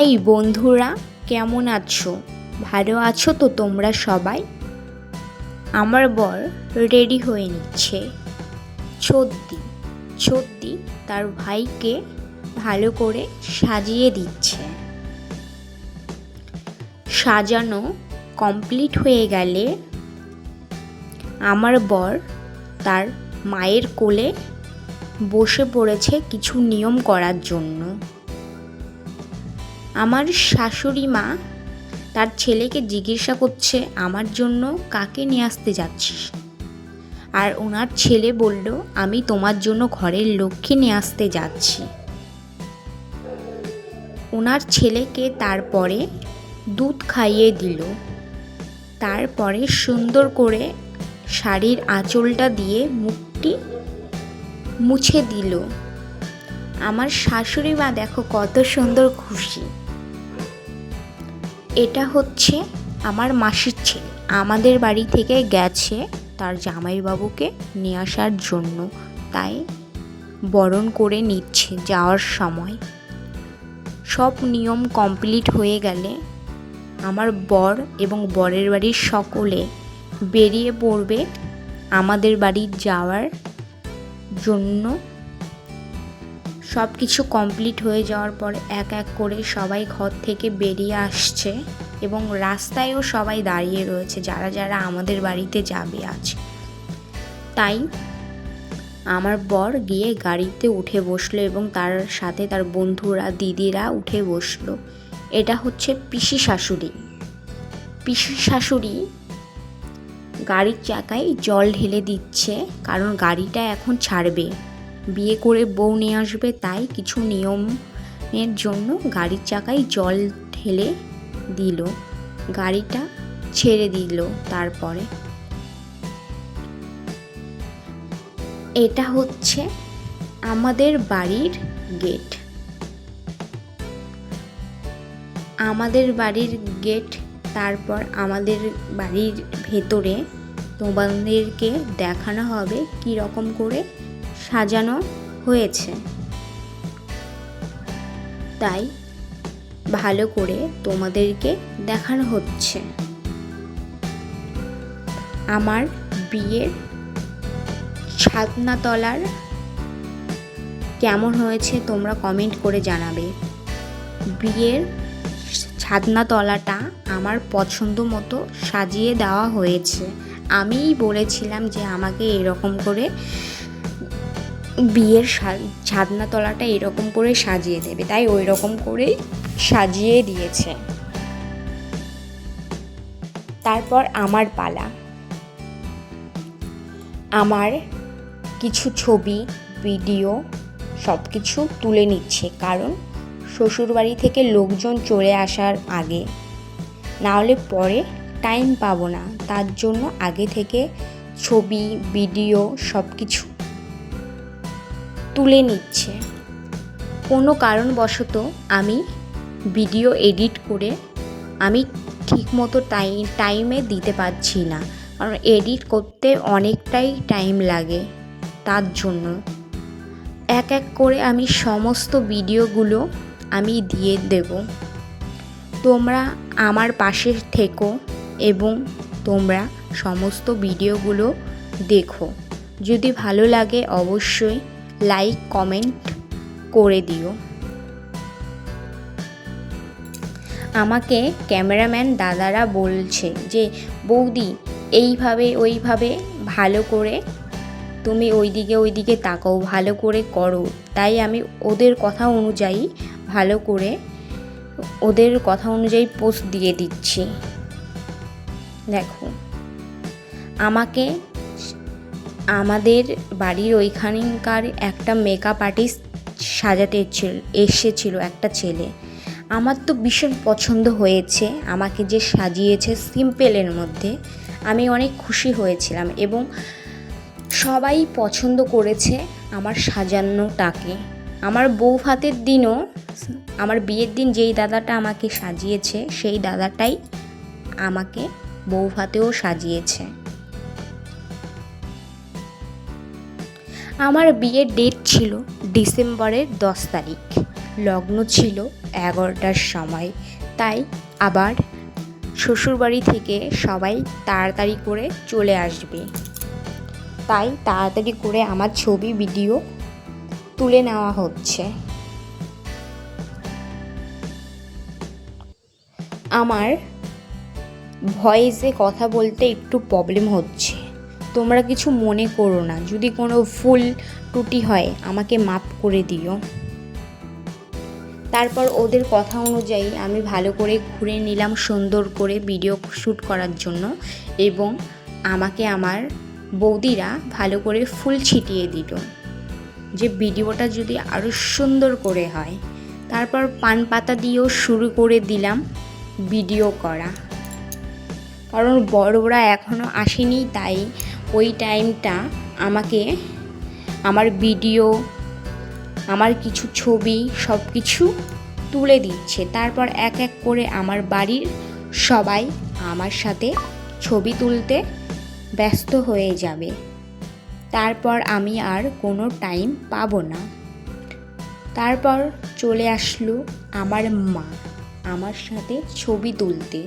High বন্ধুরা, কেমন আছো? ভালো আছো তো তোমরা সবাই? আমার বর রেডি হয়ে নিচ্ছে। ছদ্দি ছদ্দি তার ভাইকে ভালো করে সাজিয়ে দিচ্ছে। সাজানো কমপ্লিট হয়ে গেলে আমার বর তার মায়ের কোলে বসে পড়েছে কিছু নিয়ম করার জন্য। আমার শাশুড়ি মা তার ছেলেকে জিজ্ঞাসা করছে, আমার জন্য কাকে নিয়ে আসতে যাচ্ছিস? আর ওনার ছেলে বলল, আমি তোমার জন্য ঘরের লক্ষ্মী নিয়ে আসতে যাচ্ছি। ওনার ছেলেকে তারপরে দুধ খাইয়ে দিল। তারপরে সুন্দর করে শাড়ির আঁচলটা দিয়ে মুখটি মুছে দিল। আমার শাশুড়ি মা দেখো কত সুন্দর খুশি। এটা হচ্ছে আমার মাসির ছেলে। আমাদের বাড়ি থেকে গেছে তার জামাইবাবুকে নিয়ে আসার জন্য। তাই বরণ করে নিচ্ছে যাওয়ার সময়। সব নিয়ম কমপ্লিট হয়ে গেলে আমার বর এবং বরের বাড়ির সকলে বেরিয়ে পড়বে আমাদের বাড়ি যাওয়ার জন্য। সব কিছু কমপ্লিট হয়ে যাওয়ার পর এক এক করে সবাই ঘর থেকে বেরিয়ে আসছে এবং রাস্তায়ও সবাই দাঁড়িয়ে রয়েছে, যারা যারা আমাদের বাড়িতে যাবে আজ। তাই আমার বর গিয়ে গাড়িতে উঠে বসল এবং তার সাথে তার বন্ধুরা, দিদিরা উঠে বসল। এটা হচ্ছে পিসি শাশুড়ি। পিসি শাশুড়ি গাড়ির চাকায় জল ঢেলে দিচ্ছে, কারণ গাড়িটা এখন ছাড়বে। বিয়ে করে বউ নিয়ে আসবে, তাই কিছু নিয়মের জন্য গাড়ির চাকায় জল ঢেলে দিল। গাড়িটা ছেড়ে দিল তারপরে। এটা হচ্ছে আমাদের বাড়ির গেট। আমাদের বাড়ির গেট, তারপর আমাদের বাড়ির ভেতরে তোমাদেরকে দেখানো হবে কী রকম করে সাজানো হয়েছে। তাই ভালো করে তোমাদেরকে দেখানো হচ্ছে। আমার বিয়ের ছাদনাতলার কেমন হয়েছে তোমরা কমেন্ট করে জানাবে। বিয়ের ছাদনাতলাটা আমার পছন্দ মতো সাজিয়ে দেওয়া হয়েছে। আমিই বলেছিলাম যে আমাকে এরকম করে বিয়ের ছাদনাতলাটা এরকম করে সাজিয়ে দেবে, তাই ওই রকম করেই সাজিয়ে দিয়েছে। তারপর আমার পালা। আমার কিছু ছবি, ভিডিও সব কিছু তুলে নিচ্ছে, কারণ শ্বশুরবাড়ি থেকে লোকজন চলে আসার আগে। না হলে পরে টাইম পাবো না, তার জন্য আগে থেকে ছবি, ভিডিও সব কিছু তুলে নিচ্ছে। কোনো কারণবশত আমি ভিডিও এডিট করে আমি ঠিকমতো টাইম টাইমে দিতে পারছি না। কারণ এডিট করতে অনেকটাই টাইম লাগে তার জন্য। এক এক করে আমি সমস্ত ভিডিওগুলো আমি দিয়ে দেব। তোমরা আমার পাশে থেকো এবং তোমরা সমস্ত ভিডিওগুলো দেখো। যদি ভালো লাগে অবশ্যই লাইক, কমেন্ট করে দিও। আমাকে ক্যামেরাম্যান দাদারা বলছে যে, বৌদি, এইভাবে, ওইভাবে ভালো করে তুমি ওইদিকে ওইদিকে তাকাও, ভালো করে করো। তাই আমি ওদের কথা অনুযায়ী ভালো করে, ওদের কথা অনুযায়ী পোস্ট দিয়ে দিচ্ছি। দেখো, আমাকে আমাদের বাড়ির ওইখানকার একটা মেকআপ আর্টিস্ট সাজাতে এসেছিল একটা ছেলে। আমার তো ভীষণ পছন্দ হয়েছে, আমাকে যে সাজিয়েছে সিম্পলের মধ্যে। আমি অনেক খুশি হয়েছিলাম এবং সবাই পছন্দ করেছে আমার সাজানোটাকে। আমার বউ ভাতের দিনও, আমার বিয়ের দিন যেই দাদাটা আমাকে সাজিয়েছে, সেই দাদাটাই আমাকে বউ ভাতেও সাজিয়েছে। আমার বিয়ের ডেট ছিল ডিসেম্বরের দশ তারিখ। লগ্ন ছিল এগারোটার সময়। তাই আবার শ্বশুরবাড়ি থেকে সবাই তাড়াতাড়ি করে চলে আসবে। তাই তাড়াতাড়ি করে আমার ছবি, ভিডিও তুলে নেওয়া হচ্ছে। আমার ভয়েসে কথা বলতে একটু প্রবলেম হচ্ছে। তোমরা কিছু মনে করো না। যদি কোনো ফুল ত্রুটি হয়, আমাকে মাপ করে দিও। তারপর ওদের কথা অনুযায়ী আমি ভালো করে ঘুরে নিলাম সুন্দর করে ভিডিও শ্যুট করার জন্য এবং আমাকে আমার বৌদিরা ভালো করে ফুল ছিটিয়ে দিল। যে ভিডিওটা যদি আরও সুন্দর করে হয়। তারপর পান পাতা দিয়েও শুরু করে দিলাম ভিডিও করা। কারণ বড়রা এখনও আসেনি, তাই ওই টাইমটা আমাকে আমার ভিডিও, আমার কিছু ছবি সব কিছু তুলে দিচ্ছে। তারপর এক এক করে আমার বাড়ির সবাই আমার সাথে ছবি তুলতে ব্যস্ত হয়ে যাবে। তারপর আমি আর কোনো টাইম পাবো না। তারপর চলে আসলো আমার মা আমার সাথে ছবি তুলতে।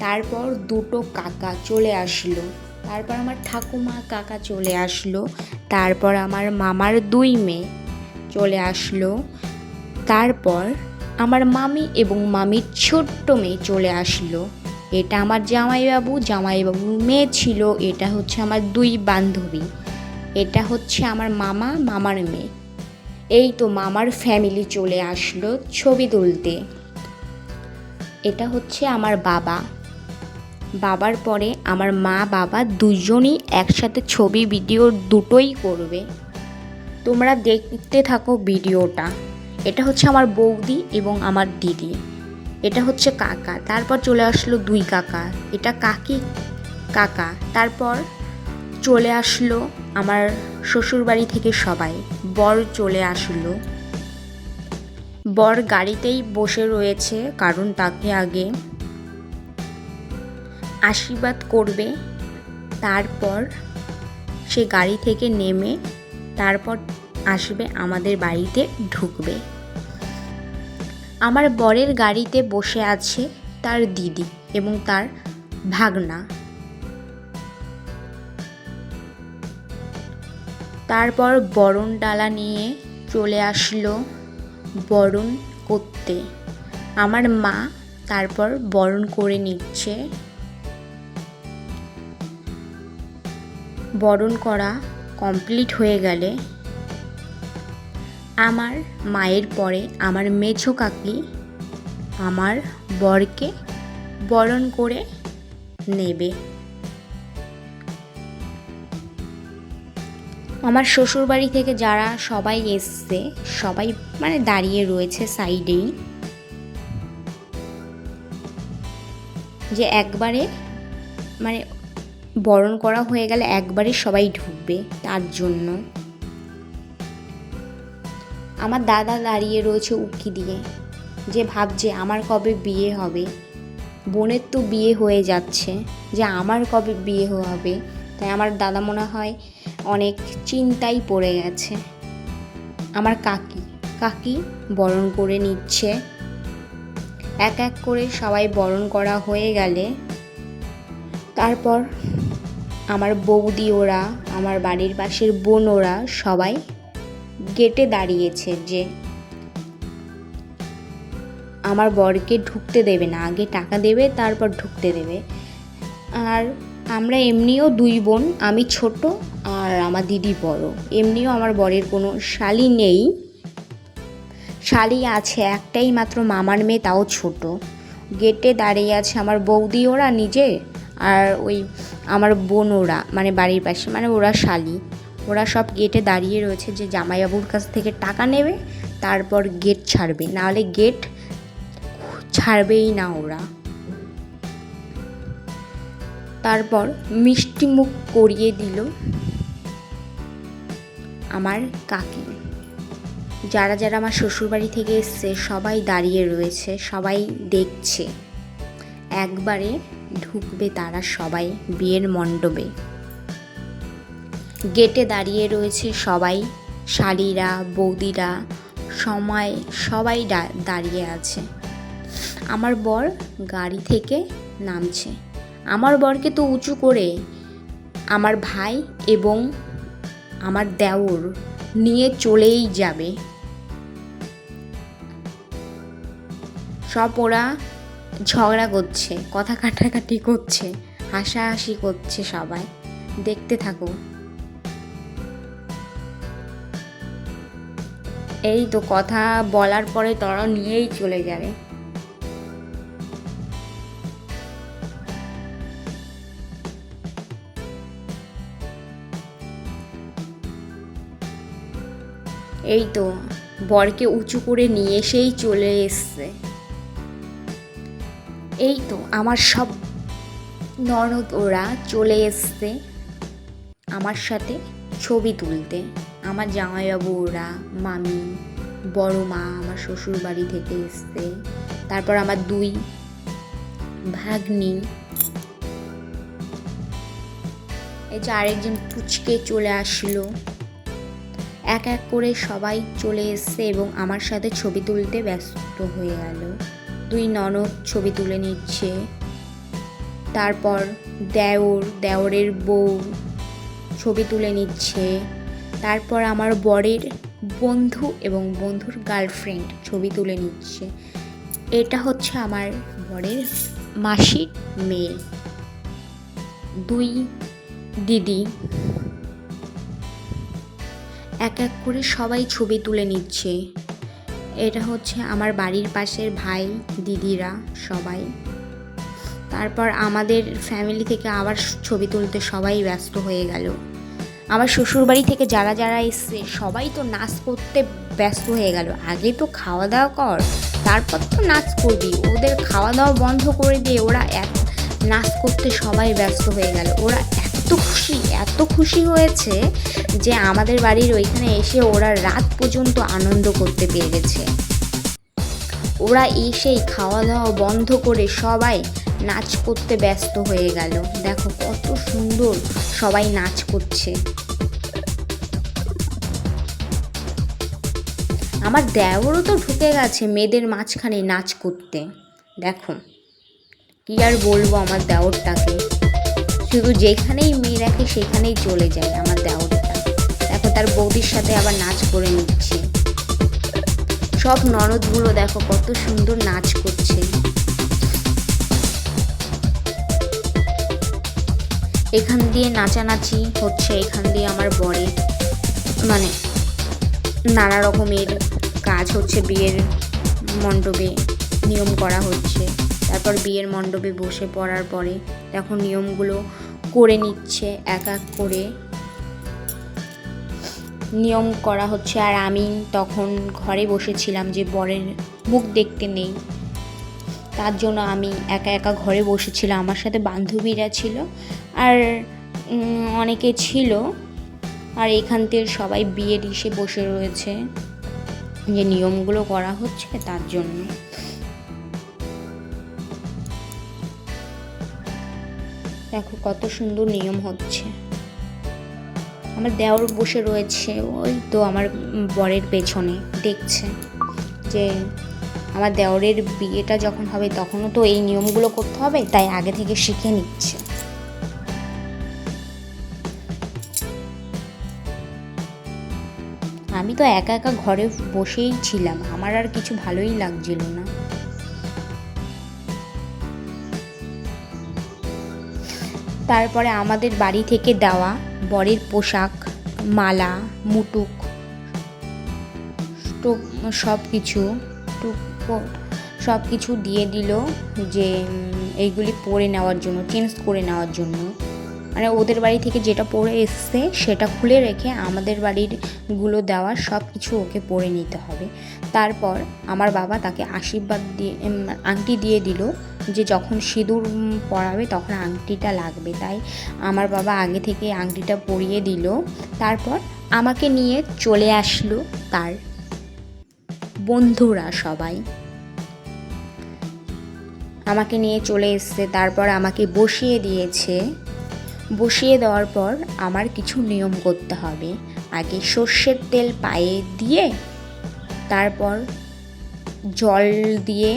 তারপর দুটো কাকা চলে আসলো। তারপর আমার ঠাকুমা কাকা চলে আসলো। তারপর আমার মামার দুই মেয়ে চলে আসলো। তারপর আমার মামি এবং মামির ছোট্ট মেয়ে চলে আসলো। এটা আমার জামাইবাবু, জামাইবাবুর মেয়ে ছিল। এটা হচ্ছে আমার দুই বান্ধবী। এটা হচ্ছে আমার মামা, মামার মেয়ে। এই তো মামার ফ্যামিলি চলে আসলো ছবি তুলতে। এটা হচ্ছে আমার বাবা। বাবার পরে আমার মা বাবা দুজনই একসাথে ছবি, ভিডিও দুটোই করবে। তোমরা দেখতে থাকো ভিডিওটা। এটা হচ্ছে আমার বৌদি এবং আমার দিদি। এটা হচ্ছে কাকা। তারপর চলে আসলো দুই কাকা। এটা কাকি, কাকা। তারপর চলে আসলো আমার শ্বশুরবাড়ি থেকে সবাই। বর চলে আসলো। বর গাড়িতেই বসে রয়েছে, কারণ তাকে আগে আশীর্বাদ করবে। তারপর সে গাড়ি থেকে নেমে তারপর আসবে আমাদের বাড়িতে ঢুকবে। আমার বরের গাড়িতে বসে আছে তার দিদি এবং তার ভাগনা। তারপর বরণ ডালা নিয়ে চলে আসলো বরণ করতে। আমার মা তারপর বরণ করে নিচ্ছে। বরণ করা কমপ্লিট হয়ে গেলে আমার মায়ের পরে আমার মেছো কাকি আমার বরকে বরণ করে নেবে। আমার শ্বশুরবাড়ি থেকে যারা সবাই এসছে, সবাই মানে দাঁড়িয়ে রয়েছে সাইডেই। যে একবারে মানে বরণ করা হয়ে গেলে একবারে সবাই ঢুকবে তার জন্য। আমার দাদা দাঁড়িয়ে রয়েছে উকি দিয়ে। যে ভাবছে আমার কবে বিয়ে হবে। বোনের তো বিয়ে হয়ে যাচ্ছে। যে আমার কবে বিয়ে হবে। তাই আমার দাদা মনে হয় অনেক চিন্তাই পড়ে গেছে। আমার কাকি কাকি বরণ করে নিচ্ছে। এক এক করে সবাই বরণ করা হয়ে গেলে তারপর আমার বৌদি ওরা, আমার বাড়ির পাশের বোন ওরা সবাই গেটে দাঁড়িয়েছে যে আমার বরকে ঢুকতে দেবে না। আগে টাকা দেবে, তারপর ঢুকতে দেবে। আর আমরা এমনিও দুই বোন, আমি ছোট আর আমার দিদি বড়। এমনিও আমার বরের কোনো শালি নেই। শালি আছে, একটাই মাত্র মামার মেয়ে, তাও ছোট। গেটে দাঁড়িয়ে আছে আমার বৌদি ওরা নিজে। আর ওই আমার বোন ওরা মানে বাড়ির পাশে মানে ওরা শালি। ওরা সব গেটে দাঁড়িয়ে রয়েছে যে জামাইবাবুর কাছ থেকে টাকা নেবে, তারপর গেট ছাড়বে। নাহলে গেট ছাড়বেই না ওরা। তারপর মিষ্টি মুখ করিয়ে দিল আমার কাকি। যারা যারা আমার শ্বশুরবাড়ি থেকে এসছে, সবাই দাঁড়িয়ে রয়েছে, সবাই দেখছে। একবারে ঢুকবে তারা সবাই বিয়ের মণ্ডপে। গেটে দাঁড়িয়ে রয়েছে সবাই শাড়িরা বৌদিরা, সময় সবাই দাঁড়িয়ে আছে। আমার বর গাড়ি থেকে নামছে। আমার বরকে তো উঁচু করে আমার ভাই এবং আমার দেওর নিয়ে চলেই যাবে। সব ওরা ঝগড়া করছে, কথা কাটাকাটি করছে, হাসাহাসি করছে সবাই। দেখতে থাকো। এই তো কথা বলার পরে তারা নিয়েই চলে যাবে। এই তো বরকে উঁচু করে নিয়ে এসেই চলে এসছে। এই তো আমার সব। ননদ ওরা চলে এসছে আমার সাথে ছবি তুলতে। আমার জামাইবাবু ওরা, মামি, বড় মা আমার শ্বশুর বাড়ি থেকে এসছে। তারপর আমার দুই ভাগ্নি। এই যে আরেকজন পুচকে চলে আসলো। এক এক করে সবাই চলে এসছে এবং আমার সাথে ছবি তুলতে ব্যস্ত হয়ে গেল। দুই ননদ ছবি তুলে নিচ্ছে। তারপর দেওর, দেওরের বউ ছবি তুলে নিচ্ছে। তারপর আমার বরের বন্ধু এবং বন্ধুর গার্লফ্রেন্ড ছবি তুলে নিচ্ছে। এটা হচ্ছে আমার বরের মাসির মেয়ে। দুই দিদি। এক এক করে সবাই ছবি তুলে নিচ্ছে। এটা হচ্ছে আমার বাড়ির পাশের ভাই, দিদিরা সবাই। তারপর আমাদের ফ্যামিলি থেকে আবার ছবি তুলতে সবাই ব্যস্ত হয়ে গেল। আমার শ্বশুরবাড়ি থেকে যারা যারা এসছে, সবাই তো নাচ করতে ব্যস্ত হয়ে গেল। আগে তো খাওয়া দাওয়া কর, তারপর তো নাচ করবি। ওদের খাওয়া দাওয়া বন্ধ করে দিয়ে ওরা এক নাচ করতে সবাই ব্যস্ত হয়ে গেল। ওরা খুশি, এত খুশি হয়েছে যে আমাদের বাড়ির ওইখানে এসে ওরা রাত পর্যন্ত আনন্দ করতে পেরে গেছে। ওরা এসেই খাওয়া দাওয়া বন্ধ করে সবাই নাচ করতে ব্যস্ত হয়ে গেল। দেখো কত সুন্দর সবাই নাচ করছে। আমার দেওরও তো ঢুকে গেছে মেয়েদের মাঝখানে নাচ করতে। দেখো, কি আর বলব আমার দেওরটাকে। শুধু যেখানেই মেয়ে দেখে সেখানেই চলে যায় আমার দেওরটা। দেখো, তার বৌদির সাথে আবার নাচ করে নিচ্ছে। সব ননদগুলো দেখো, কত সুন্দর নাচ করছে। এখান দিয়ে নাচানাচি হচ্ছে, এখান দিয়ে আমার বরে মানে নানা রকমের কাজ হচ্ছে, বিয়ের মণ্ডপে নিয়ম করা হচ্ছে। তারপর বিয়ের মণ্ডপে বসে পড়ার পরে, দেখো নিয়মগুলো করে নিচ্ছে, এক এক করে। নিয়ম করা হচ্ছে, আর আমি তখন ঘরে বসেছিলাম যে বরের মুখ দেখতে নেই। তার জন্য আমি একা একা ঘরে বসেছিলাম। আমার সাথে বান্ধবীরা ছিল, আর অনেকে ছিল। আর এখান থেকে সবাই বিয়ে ডিশে বসে রয়েছে। যে নিয়মগুলো করা হচ্ছে তার জন্য। দেখো কত সুন্দর নিয়ম হচ্ছে। আমার দেওর বসে রয়েছে, ওই তো আমার বরের পেছনে, দেখছে যে আমার দেওরের বিয়েটা যখন হবে তখনও তো এই নিয়মগুলো করতে হবে, তাই আগে থেকে শিখে নিচ্ছে। আমি তো একা একা ঘরে বসেই ছিলাম, আমার আর কিছু ভালোই লাগছিল না। তারপরে আমাদের বাড়ি থেকে দেওয়া বরের পোশাক, মালা, মুটুক সব কিছু সব কিছু দিয়ে দিল যে এইগুলি পরে নেওয়ার জন্য, চেঞ্জ করে নেওয়ার জন্য। মানে ওদের বাড়ি থেকে যেটা পরে এসছে সেটা খুলে রেখে আমাদের বাড়িরগুলো দেওয়ার সব কিছু ওকে পরে নিতে হবে। তারপর আমার বাবা তাকে আশীর্বাদ দিয়ে আংটি দিয়ে দিল যে যখন সিঁদুর পরাবে তখন আংটিটা লাগবে। তাই আমার বাবা আগে থেকে আংটিটা পরিয়ে দিল। তারপর আমাকে নিয়ে চলে আসলো তার বন্ধুরা সবাই। আমাকে নিয়ে চলে এসছে, তারপর আমাকে বসিয়ে দিয়েছে। বসিয়ে দেওয়ার পর আমার কিছু নিয়ম করতে হবে। আগে সর্ষের তেল পায়ে দিয়ে, তারপর জল দিয়ে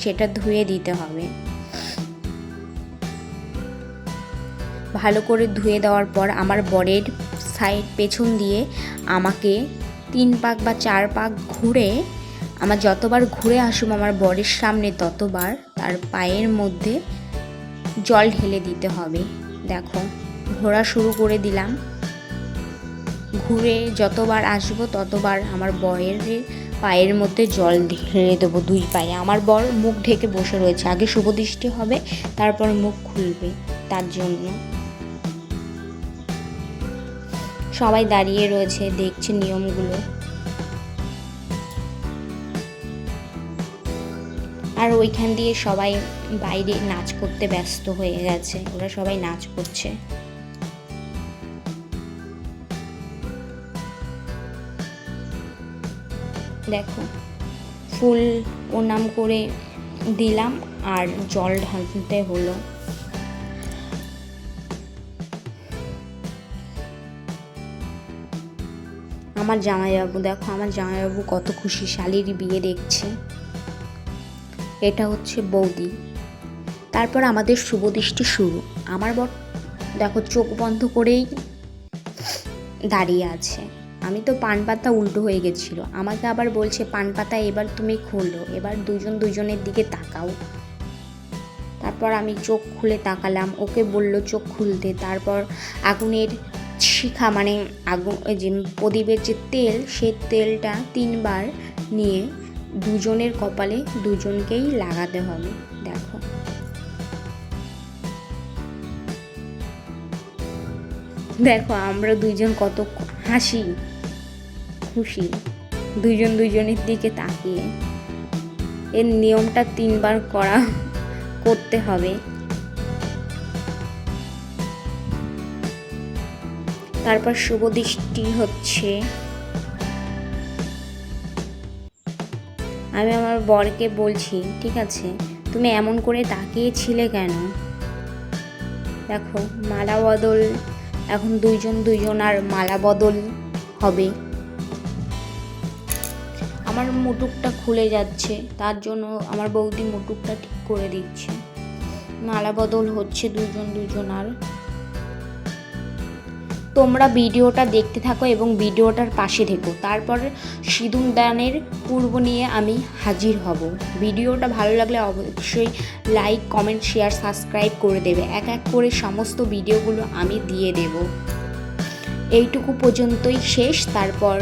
সেটা ধুয়ে দিতে হবে। ভালো করে ধুয়ে দেওয়ার পর আমার বরের সাইড পেছন দিয়ে আমাকে তিন পাক বা চার পাক ঘুরে, আমার যতবার ঘুরে আসুম আমার বরের সামনে ততবার তার পায়ের মধ্যে জল ঢেলে দিতে হবে। দেখো ঘোরা শুরু করে দিলাম। ঘুরে যতবার আসব, ততবার আমার বয়ের পায়ের মধ্যে জল ঢেলে দেবো দুই পায়ে। আমার বর মুখ ঢেকে বসে রয়েছে। আগে শুভদৃষ্টি হবে, তারপর মুখ খুলবে তার জন্য। সবাই দাঁড়িয়ে রয়েছে, দেখছে নিয়মগুলো। আর ওইখান দিয়ে সবাই বাইরে নাচ করতে ব্যস্ত হয়ে গেছে। ওরা সবাই নাচ করছে। দেখো, ফুল ওনাম করে দিলাম আর জল ঢালতে হলো। আমার জামাইবাবু, দেখো, আমার জামাইবাবু কত খুশি শালির বিয়ে দেখছে। এটা হচ্ছে বৌদি। তারপর আমাদের শুভদৃষ্টি শুরু। আমার বর, দেখো, চোখ বন্ধ করেই দাঁড়িয়ে আছে। আমি তো পান পাতা উল্টো হয়ে গেছিল। আমাকে আবার বলছে, পান পাতা এবার তুমি খুলো। এবার দুজন দুজনের দিকে তাকাও। তারপর আমি চোখ খুলে তাকালাম। ওকে বলল, চোখ খুলতে। তারপর আগুনের শিখা মানে আগুন যে প্রদীপের যে তেল, সেই তেলটা তিনবার নিয়ে দুজনের কপালে দুজনকেই লাগাতে হবে, দেখো। দেখো, আমরা দুইজন কত হাসি, খুশি। দুইজন দুইজনের দিকে তাকিয়ে এর নিয়মটা তিনবার করা করতে হবে। তারপর শুভ দৃষ্টি হচ্ছে আমি আমার বরকে বলছি, ঠিক আছে, তুমি এমন করে তাকিয়েছিলে কেন? দেখো, মালা বদল, এখন দুইজন দুইজন আর মালা বদল হবে। আমার মুটুকটা খুলে যাচ্ছে, তার জন্য আমার বৌদি মুটুকটা ঠিক করে দিচ্ছে। মালা বদল হচ্ছে দুজন দুজন আর তোমরা ভিডিওটা দেখতে থাকো এবং ভিডিওটার পাশে থেকো। তারপর সিঁদুর দানের পূর্ব নিয়ে আমি হাজির হব। ভিডিওটা ভালো লাগলে অবশ্যই লাইক, কমেন্ট, শেয়ার, সাবস্ক্রাইব করে দেবে। এক এক করে সমস্ত ভিডিওগুলো আমি দিয়ে দেব। এইটুকু পর্যন্তই শেষ। তারপর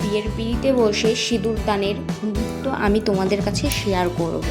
বিয়ের পিড়িতে বসে সিঁদুর দানের মুহূর্ত আমি তোমাদের কাছে শেয়ার করব।